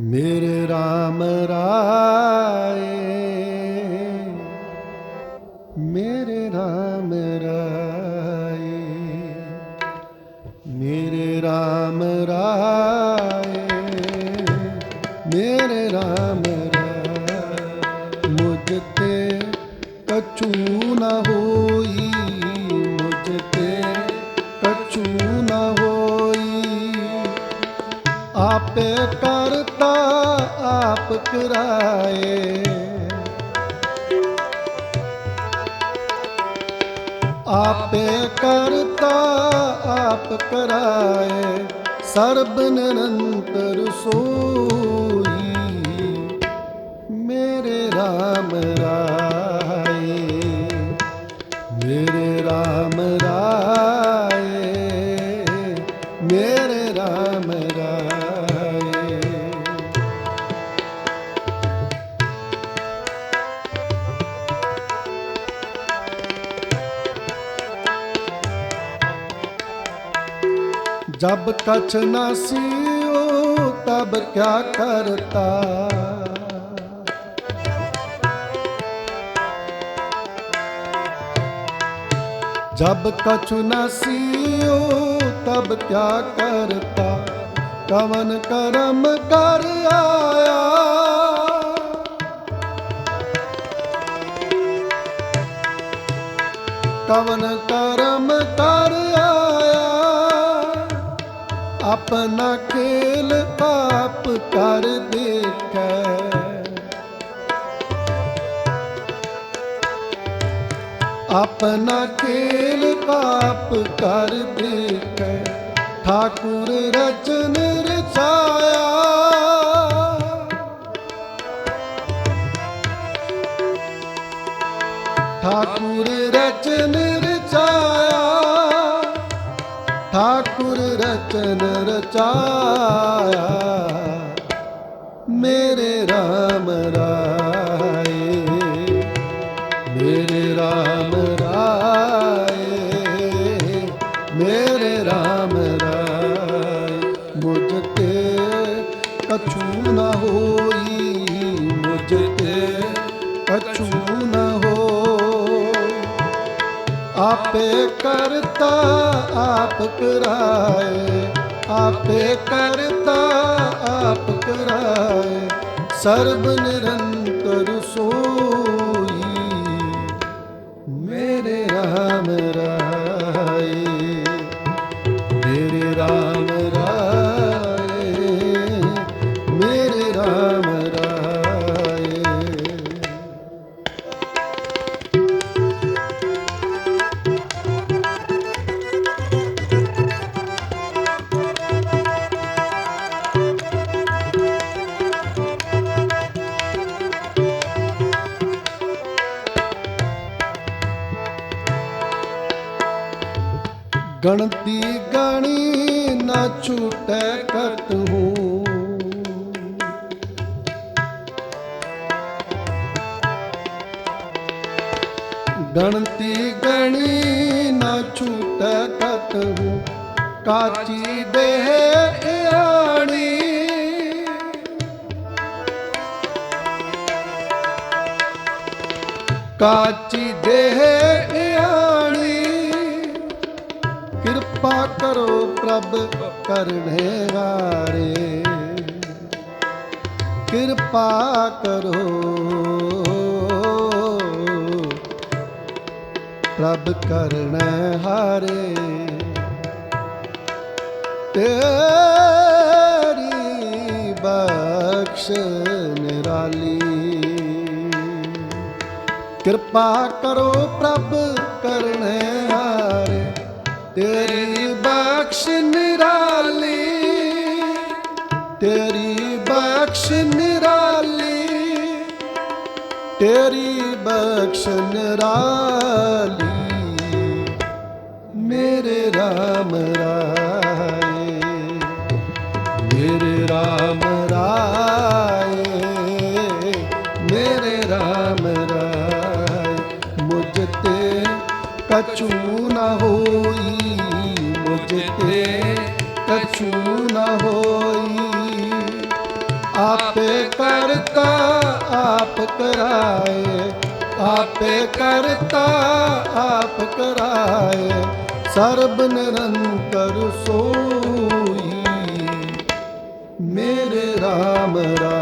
ਮੇਰੇ RAM ਰਾਏ, ਮੇਰੇ RAM ਰਾਏ, ਮੇਰੇ RAM ਰਾਏ, ਮੇਰੇ RAM ਰਾਏ। ਮੁਝ ਤੇ ਕਛੂ ਨਾ ਹੋਈ। ਆਪੇ ਕਰਤਾ ਆਪ ਕਰਾਏ। ਆਪੇ ਕਰਤਾ ਆਪ ਕਰਾਏ ਸਰਬ ਨਿਰੰਤਰ ਸੋਈ। ਮੇਰੇ RAM ਰਾਏ ਜਬ ਕਛ ਨਾਸੀਓ ਤਬ ਕਿਆ ਕਰਤਾ। ਜਬ ਕਛ ਨਾਸੀਓ ਤਬ ਕਿਆ ਕਰਤਾ। ਕਵਨ ਕਰਮ ਕਰ ਆਇਆ। ਕਵਨ ਕਰਮ ਕਰ ਆਪਣਾ ਖੇਲ ਆਪ ਕਰ ਦੇਖੈ। ਆਪਣਾ ਖੇਲ ਆਪ ਕਰ ਦੇਖੈ। ਠਾਕੁਰ ਰਚਨ ਰਚਾਇਆ ਠਾਕੁਰ ਰਚਨ ਰਚਨ ਰਚਾਇਆ। ਮੇਰੇ RAM ਰਾਏ ਆਪੇ ਕਰਤਾ ਆਪ ਕਰਾਏ। ਆਪੇ ਕਰਤਾ ਆਪ ਕਰਾਏ। ਸਰਬ ਨਿਰੰਤਰ ਸੋਈ। ਮੇਰੇ RAM ਰਾਏ ਗਣਤੀ ਗਣੀ ਨਾ ਛੂਟੈ ਕਤ ਹੂੰ। ਗਣਤੀ ਗਣੀ ਨਾ ਛੂਟੈ ਕਤ ਹੂੰ। ਕਾਚੀ ਦੇਹ ਆਣੀ ਕਾਚੀ ਦੇਹ ਕਿਰਪਾ ਕਰੋ ਪ੍ਰਭ ਕਰਨੇ ਵਾਰੇ ਕਿਰਪਾ ਕਰੋ ਪ੍ਰਭ ਕਰਨ ਹਾਰੇ ਤੇਰੀ ਬਖਸ਼ ਨਿਰਾਲੀ। ਕਿਰਪਾ ਕਰੋ ਪ੍ਰਭ ਕਰਨੇ ਤੇਰੀ ਬਖਸ਼ ਨਿਰਾਲੀ, ਤੇਰੀ ਬਖਸ਼ ਨਿਰਾਲੀ, ਤੇਰੀ ਬਖਸ਼ ਨਿਰਾਲੀ, ਮੇਰੇ RAM ਰਾਏ, ਮੇਰੇ RAM ਰਾਏ, ਮੇਰੇ RAM ਰਾਏ, ਮੁਝ ਤੇ ਕਛੂ ਨਾ ਹੋਈ। ਕਰਤਾ ਆਪ ਕਰਾਏ ਆਪੇ ਕਰਤਾ ਆਪ ਕਰਾਏ ਸਰਬ ਨਿਰੰਤਰ ਸੋਈ। ਮੇਰੇ RAM ਰਾਏ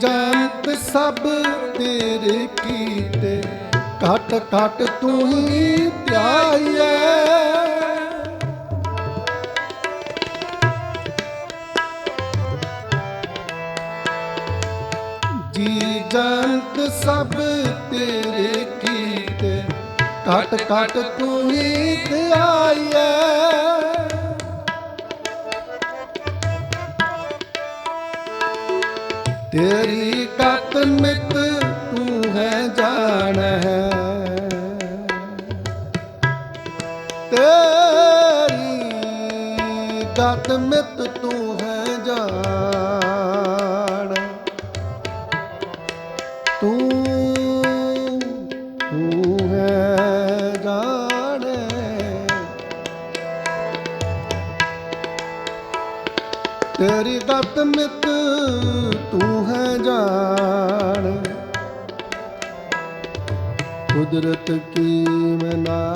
ਜੰਤ ਸਭ ਤੇਰੇ ਕੀਤੇ। ਘਟ ਘਟ ਤੂੰ ਹੀ ਧਿਆਈਐ। ਜੀ ਜੰਤ ਸਭ ਤੇਰੇ ਕੀਤੇ। ਘਟ ਘਟ ਤੂੰ ਹੀ ਧਿਆਈਐ। ਤੇਰੀ ਕਤ ਮਿਤ ਤੂੰ ਹੈ ਜਾਣ। ਹੈ ਤੇਰੀ ਕਤ ਮਿਤ ਤੂੰ ਹੈ ਜਾਣ। ਤੂੰ ਤੂੰ ਹੈ ਜਾਣ। ਤੇਰੀ ਗਤ ਮਿਤ ਤੂੰ ਜਾਣ। ਕੁਦਰਤ ਕੀ ਮਨਾ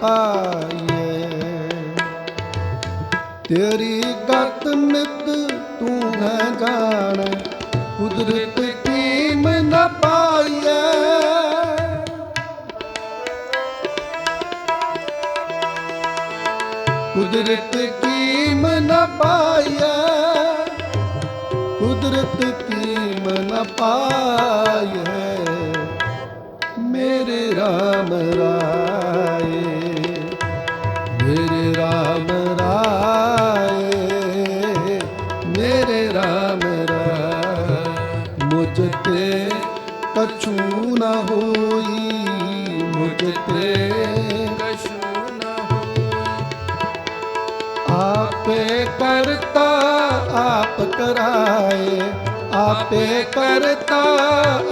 ਪਾਈਏ। ਤੇਰੀ ਗਤ ਮਿਤ ਤੂੰ ਹੈ ਜਾਣ। ਕੁਦਰਤ ਕੀ ਮਨਾ ਪਾਈਏ। ਕੁਦਰਤ ਕੀ ਪਾਇਆ। ਕੁਦਰਤ ਕੀ ਮਨ ਪਾਇਆ ਮੇਰੇ RAM ਰਾਏ ਕਰਤਾ ਆਪ ਕਰਾਏ ਆਪੇ ਕਰਤਾ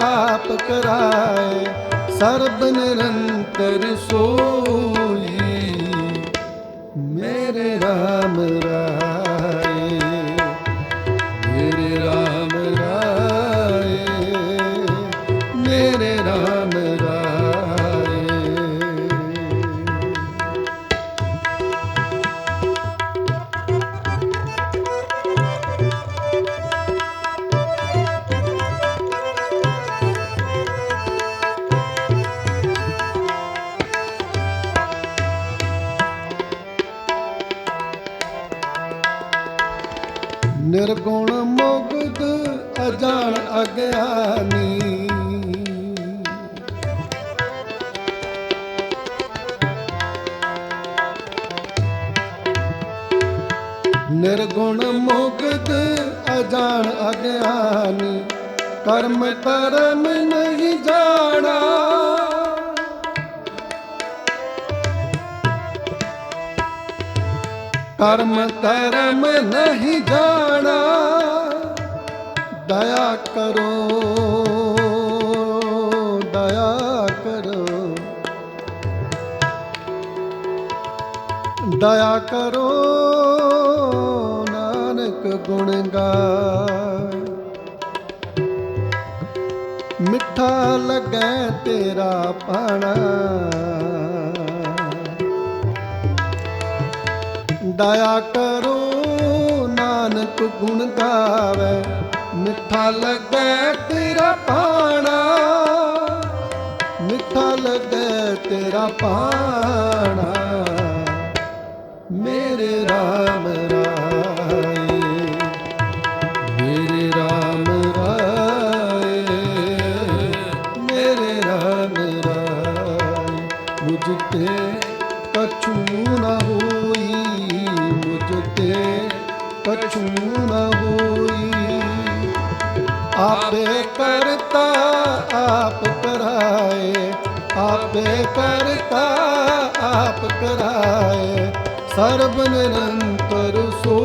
ਆਪ ਕਰਾਏ ਸਰਬ ਨਿਰੰਤਰ ਸੋਈ ਮੇਰੇ RAM ਰਾਏ ਮੇਰੇ RAM ਰਾਏ ਮੇਰੇ RAM ਨਿਰਗੁਣ ਮੁਗਧ ਅਜਾਣ ਅਗਿਆਨੀ। ਨਿਰਗੁਣ ਮੁਗਧ ਅਜਾਣ ਅਗਿਆਨੀ ਕਰਮ ਕਰਮ ਨਹੀਂ ਜਾਣਾ। ਕਰਮ ਧਰਮ ਨਹੀਂ ਜਾਣਾ। ਦਇਆ ਕਰੋ ਦਇਆ ਕਰੋ। ਦਇਆ ਕਰੋ, ਨਾਨਕ ਗੁਣ ਗਾਏ ਮਿੱਠਾ ਲੱਗੈ ਤੇਰਾ ਪਾਣਾ। ਦਇਆ ਕਰੋ, ਨਾਨਕ ਗੁਣ ਗਾਵੇ। ਮਿੱਠਾ ਲੱਗੈ ਤੇਰਾ ਪਾਣਾ, ਮਿੱਠਾ ਲੱਗੈ ਤੇਰਾ ਪਾਣਾ। ਮੇਰੇ RAM ਰਾਏ ਆਪੇ ਕਰਤਾ ਆਪ ਕਰਾਏ ਸਰਬ ਨਿਰੰਤਰ ਸੋ